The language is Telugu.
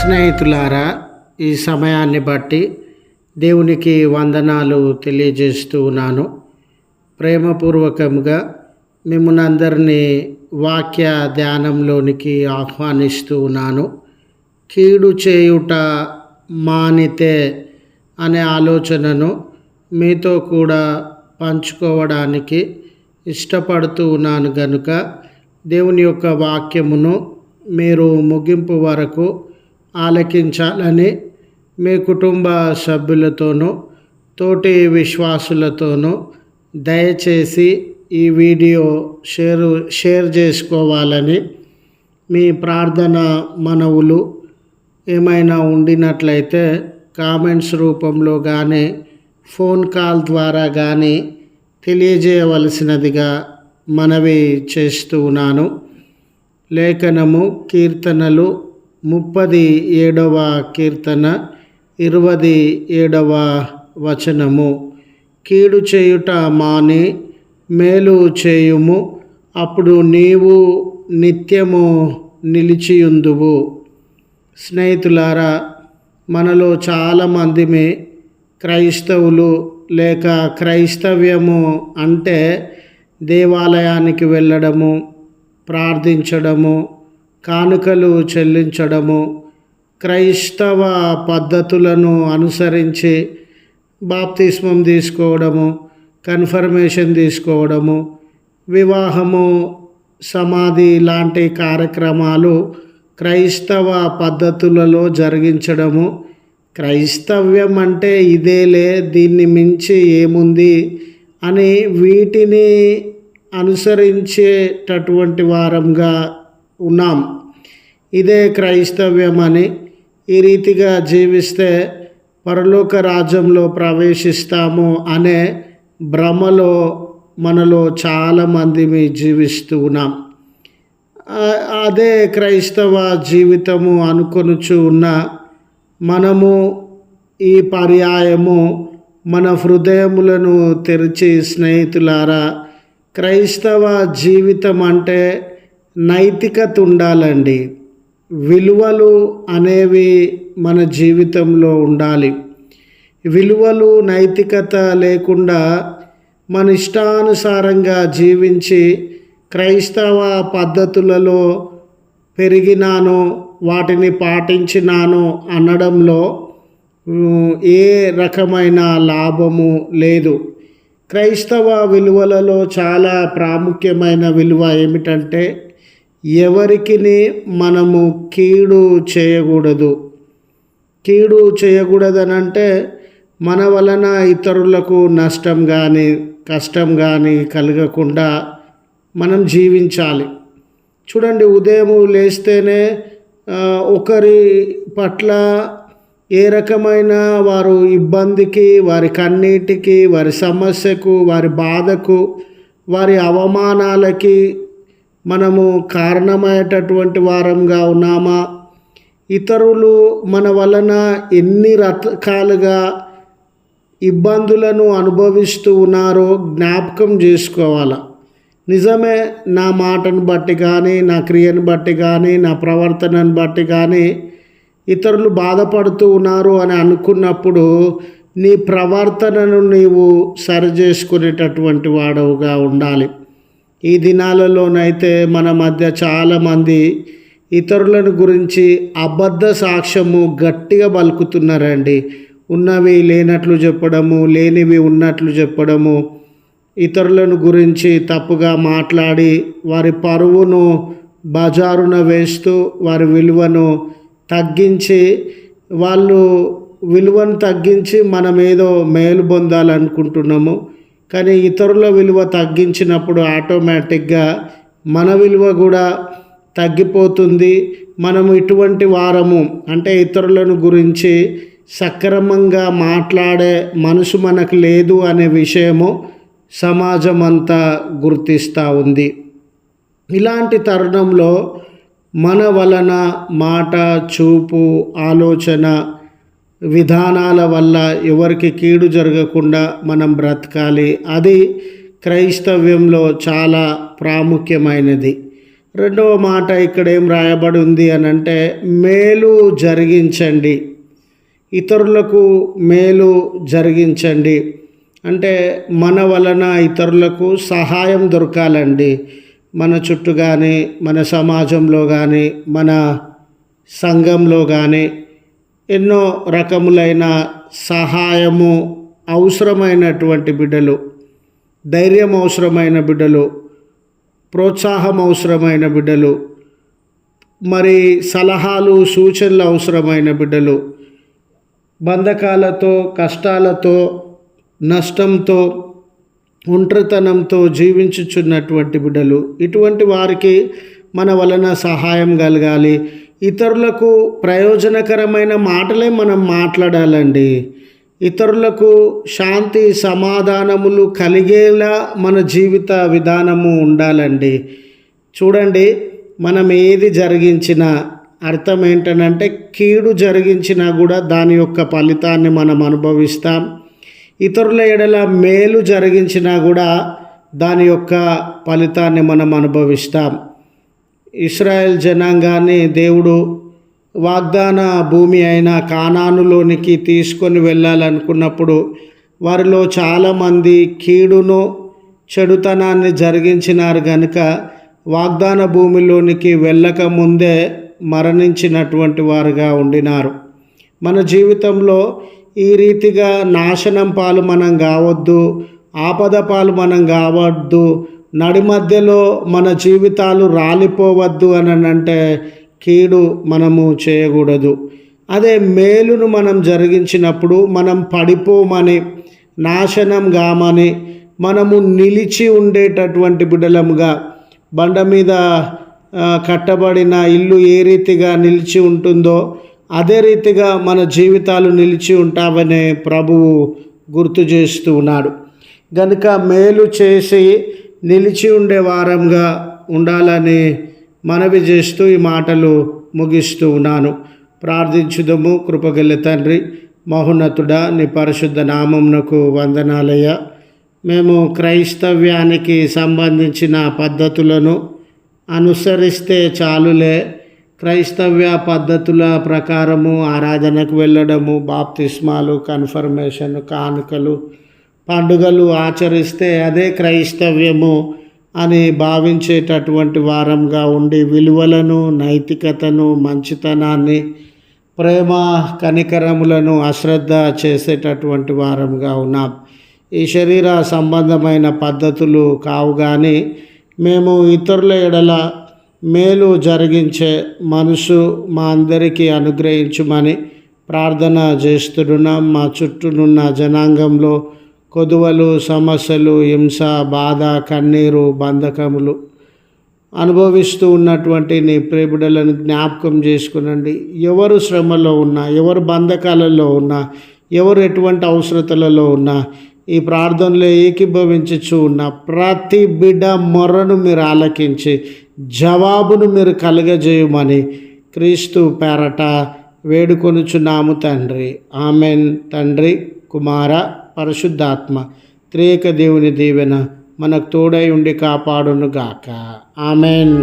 స్నేహితులారా ఈ సమయాన్ని బట్టి దేవునికి వందనాలు తెలియజేస్తూ ఉన్నాను. ప్రేమపూర్వకంగా మిమ్మల్ని అందరినీ వాక్య ధ్యానంలోనికి ఆహ్వానిస్తూ ఉన్నాను. కీడు చేయుట మానితే అనే ఆలోచనను మీతో కూడా పంచుకోవడానికి ఇష్టపడుతూ ఉన్నాను గనుక దేవుని యొక్క వాక్యమును మీరు ముగింపు వరకు ఆలకించాలని మీ కుటుంబ సభ్యులతోనూ తోటి విశ్వాసులతోనూ దయచేసి ఈ వీడియో షేరు షేర్ చేసుకోవాలని మీ ప్రార్థన మనవులు ఏమైనా ఉండినట్లయితే కామెంట్స్ రూపంలో కానీ ఫోన్ కాల్ ద్వారా కానీ తెలియజేయవలసినదిగా మనవి చేస్తూ ఉన్నాను. లేఖనము కీర్తనలు ముప్పది ఏడవ కీర్తన ఇరవది ఏడవ వచనము. కీడు చేయుట మాని మేలు చేయుము. అప్పుడు నీవు నిత్యము నిలిచియుందువు. స్నేహితులారా మనలో చాలామందిమి క్రైస్తవులు లేక క్రైస్తవ్యము అంటే దేవాలయానికి వెళ్ళడము ప్రార్థించడము కానుకలు చెల్లించడము క్రైస్తవ పద్ధతులను అనుసరించి బాప్తిస్మం తీసుకోవడము కన్ఫర్మేషన్ తీసుకోవడము వివాహము సమాధి లాంటి కార్యక్రమాలు క్రైస్తవ పద్ధతులలో జరిగించడము. క్రైస్తవ్యం అంటే ఇదేలే దీన్ని మించి ఏముంది అని వీటిని అనుసరించేటటువంటి వారంగా ఉన్నాం. ఇదే క్రైస్తవ్యం అని ఈ రీతిగా జీవిస్తే పరలోక రాజ్యంలో ప్రవేశిస్తాము అనే భ్రమలో మనలో చాలామంది జీవిస్తూ ఉన్నాం. అదే క్రైస్తవ జీవితము అనుకొనుచు ఉన్న మనము ఈ పర్యాయము మన హృదయములను తెరిచి స్నేహితులారా క్రైస్తవ జీవితం అంటే నైతికత ఉండాలండి విలువలు అనేవి మన జీవితంలో ఉండాలి. విలువలు నైతికత లేకుండా మన ఇష్టానుసారంగా జీవించి క్రైస్తవ పద్ధతులలో పెరిగినాను వాటిని పాటించినాను అనడంలో ఏ రకమైన లాభము లేదు. క్రైస్తవ విలువలలో చాలా ప్రాముఖ్యమైన విలువ ఏమిటంటే ఎవరికి మనము కీడు చేయకూడదు. కీడు చేయకూడదనంటే మన వలన ఇతరులకు నష్టం కానీ కష్టం కానీ కలగకుండా మనం జీవించాలి. చూడండి ఉదయం లేస్తేనే ఒకరి పట్ల ఏ రకమైన వారు ఇబ్బందికి వారి కన్నీటికి వారి సమస్యకు వారి బాధకు వారి అవమానాలకి మనము కారణమయ్యేటటువంటి వారంగా ఉన్నామా? ఇతరులు మన వలన ఎన్ని రకాలుగా ఇబ్బందులను అనుభవిస్తూ ఉన్నారో జ్ఞాపకం చేసుకోవాలి? నిజమే నా మాటను బట్టి కానీ నా క్రియను బట్టి కానీ నా ప్రవర్తనను బట్టి కానీ ఇతరులు బాధపడుతూ ఉన్నారు అని అనుకున్నప్పుడు నీ ప్రవర్తనను నీవు సరిచేసుకునేటటువంటి వాడవుగా ఉండాలి. ఈ దినాలలోనైతే మన మధ్య చాలామంది ఇతరులను గురించి అబద్ధ సాక్ష్యము గట్టిగా పలుకుతున్నారండి. ఉన్నవి లేనట్లు చెప్పడము లేనివి ఉన్నట్లు చెప్పడము ఇతరులను గురించి తప్పుగా మాట్లాడి వారి పరువును బజారున వేస్తూ వారి విలువను తగ్గించి వాళ్ళు విలువను తగ్గించి మనం ఏదో మేలు పొందాలనుకుంటున్నాము. కానీ ఇతరుల విలువ తగ్గించినప్పుడు ఆటోమేటిక్గా మన విలువ కూడా తగ్గిపోతుంది. మనం ఇటువంటి వారము అంటే ఇతరులను గురించి సక్రమంగా మాట్లాడే మనసు మనకు లేదు అనే విషయము సమాజం అంతా గుర్తిస్తూ ఉంది. ఇలాంటి తరుణంలో మన వలన మాట చూపు ఆలోచన విధానాల వల్ల ఎవరికి కీడు జరగకుండా మనం బ్రతకాలి. అది క్రైస్తవ్యంలో చాలా ప్రాముఖ్యమైనది. రెండవ మాట ఇక్కడ ఏం రాయబడి ఉంది అని అంటే మేలు జరిగించండి. ఇతరులకు మేలు జరిగించండి. అంటే మన వలన ఇతరులకు సహాయం దొరకాలండి. మన చుట్టూ కానీ మన సమాజంలో కానీ మన సంఘంలో కానీ ఎన్నో రకములైన సహాయము అవసరమైనటువంటి బిడ్డలు ధైర్యం అవసరమైన బిడ్డలు ప్రోత్సాహం అవసరమైన బిడ్డలు మరి సలహాలు సూచనలు అవసరమైన బిడ్డలు బంధకాలతో కష్టాలతో నష్టంతో ఒంటరితనంతో జీవించుచున్నటువంటి బిడ్డలు ఇటువంటి వారికి మన వలన సహాయం కలగాలి. ఇతరులకు ప్రయోజనకరమైన మాటలే మనం మాట్లాడాలండి. ఇతరులకు శాంతి సమాధానములు కలిగేలా మన జీవిత విధానము ఉండాలండి. చూడండి మనం ఏది జరిగించినా అర్థం ఏంటనంటే కీడు జరిగించినా కూడా దాని యొక్క ఫలితాన్ని మనం అనుభవిస్తాం. ఇతరుల ఎడల మేలు జరిగించినా కూడా దాని యొక్క ఫలితాన్ని మనం అనుభవిస్తాం. ఇస్రాయెల్ జనాంగాన్ని దేవుడు వాగ్దాన భూమి అయిన కానానులోనికి తీసుకొని వెళ్ళాలనుకున్నప్పుడు వారిలో చాలామంది కీడును చెడుతనాన్ని జరిగించినారు కనుక వాగ్దాన భూమిలోనికి వెళ్ళక ముందే మరణించినటువంటి వారుగా ఉండినారు. మన జీవితంలో ఈ రీతిగా నాశనం పాలు మనం కావద్దు ఆపద పాలు మనం కావద్దు నడి మధ్యలో మన జీవితాలు రాలిపోవద్దు అని అంటే కీడు మనము చేయకూడదు. అదే మేలును మనం జరిగించినప్పుడు మనం పడిపోమని నాశనం కామని మనము నిలిచి ఉండేటటువంటి బిడలముగా బండ మీద కట్టబడిన ఇల్లు ఏ రీతిగా నిలిచి ఉంటుందో అదే రీతిగా మన జీవితాలు నిలిచి ఉంటావనే ప్రభువు గుర్తు చేస్తూ ఉన్నాడు. గనుక మేలు చేసి నిలిచి ఉండే వారంగా ఉండాలని మనవి చేస్తూ ఈ మాటలు ముగిస్తూ ఉన్నాను. ప్రార్థించుదము. కృపగల తండ్రి మహోన్నతుడా నీ పరిశుద్ధ నామమునకు వందనాలయ్య. మేము క్రైస్తవ్యానికి సంబంధించిన పద్ధతులను అనుసరిస్తే చాలులే. క్రైస్తవ్య పద్ధతుల ప్రకారము ఆరాధనకు వెళ్ళడము బాప్తిస్మాలు కన్ఫర్మేషన్ కానుకలు పండుగలు ఆచరిస్తే అదే క్రైస్తవ్యము అని భావించేటటువంటి వారంగా ఉండి విలువలను నైతికతను మంచితనాన్ని ప్రేమ కనికరములను అశ్రద్ధ చేసేటటువంటి వారంగా ఉన్నాం. ఈ శరీర సంబంధమైన పద్ధతులు కావు కానీ మేము ఇతరుల ఎడల మేలు జరిగించే మనసు మా అందరికీ అనుగ్రహించుమని ప్రార్థన చేస్తున్నాం. మా చుట్టూనున్న జనాంగంలో కొదువలు సమస్యలు హింస బాధ కన్నీరు బంధకములు అనుభవిస్తూ ఉన్నటువంటి నీ ప్రేమిడలను జ్ఞాపకం చేసుకునండి. ఎవరు శ్రమలో ఉన్నా ఎవరు బంధకాలలో ఉన్నా ఎవరు ఎటువంటి అవసరతలలో ఉన్నా ఈ ప్రార్థనలో ఏకీభవించచ్చు ఉన్న ప్రతి బిడ్డ మొర్రను మీరు ఆలకించి జవాబును మీరు కలుగజేయమని క్రీస్తు పేరట వేడుకొనుచున్నాము తండ్రి. ఆమెన్. తండ్రి కుమార పరిశుద్ధాత్మ త్రేక దేవుని దీవెన మనకు తోడై ఉండి కాపాడును గాక ఆమెన్.